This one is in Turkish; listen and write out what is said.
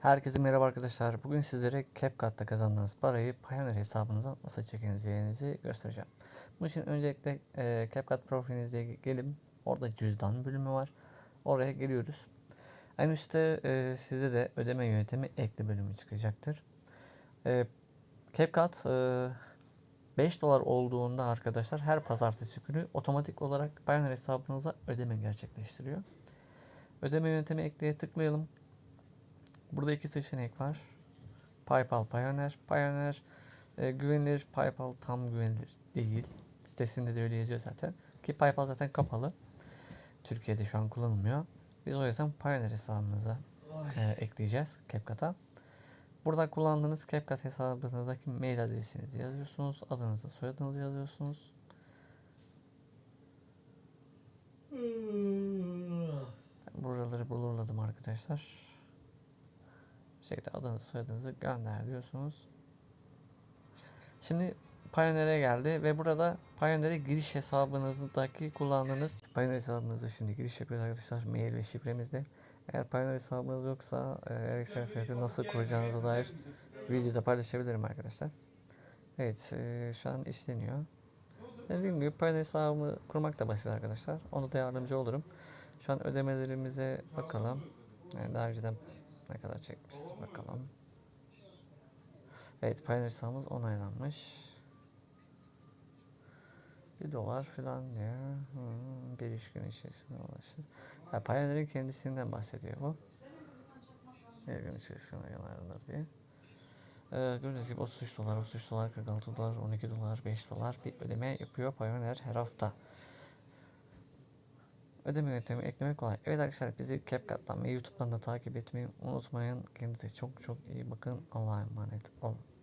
Herkese merhaba arkadaşlar. Bugün sizlere CapCut'ta kazandığınız parayı Payoneer hesabınıza nasıl çekeceğinizi göstereceğim. Bunun için öncelikle e, CapCut profilinize gelin. Orada cüzdan bölümü var. Oraya geliyoruz. En üstte e, size de ödeme yöntemi ekli bölümü çıkacaktır. E, CapCut e, 5 dolar olduğunda arkadaşlar her pazartesi günü otomatik olarak Payoneer hesabınıza ödeme gerçekleştiriyor. Ödeme yöntemi ekleye tıklayalım. Burada iki seçenek var. PayPal, Payoneer. Payoneer e, güvenilir, PayPal tam güvenilir değil. Sitesinde de öyle yazıyor zaten. Ki PayPal zaten kapalı. Türkiye'de şu an kullanılmıyor. Biz o yüzden Payoneer hesabımıza e, ekleyeceğiz CapCut'a. Burada kullandığınız CapCut hesabınızdaki mail adresinizi yazıyorsunuz. Adınızı, soyadınızı yazıyorsunuz. Buraları bulurladım arkadaşlar. Şekilde adınızı soyadınızı gönder diyorsunuz. Şimdi Payoneer'e geldi ve burada Payoneer'e giriş hesabınızdaki kullandığınız Payoneer hesabınıza şimdi giriş yapıyoruz arkadaşlar mail ve şifremizle. Eğer Payoneer hesabınız yoksa eğer isterseniz nasıl kuracağınıza dair videoda paylaşabilirim arkadaşlar. Evet e, şu an işleniyor. Dediğim gibi Payoneer hesabımı kurmak da basit arkadaşlar. Onu da yardımcı olurum. Şu an ödemelerimize bakalım. Yani daha önceden ne kadar çekmiş bakalım. Evet hesabımız onaylanmış. 1 dolar falan diyor. Hmm, bir iş günü içerisinde ulaşır. Ya Payoneer'in kendisinden bahsediyor bu. Bir gün içerisinde yayınlanır diye. Ee, gördüğünüz gibi 33 dolar, 33 dolar, 46 dolar, 12 dolar, 5 dolar bir ödeme yapıyor Payoneer her hafta. Ödeme yöntemi eklemek kolay. Evet arkadaşlar bizi CapCut'tan ve YouTube'dan da takip etmeyi unutmayın. Kendinize çok çok iyi bakın. Allah'a emanet olun.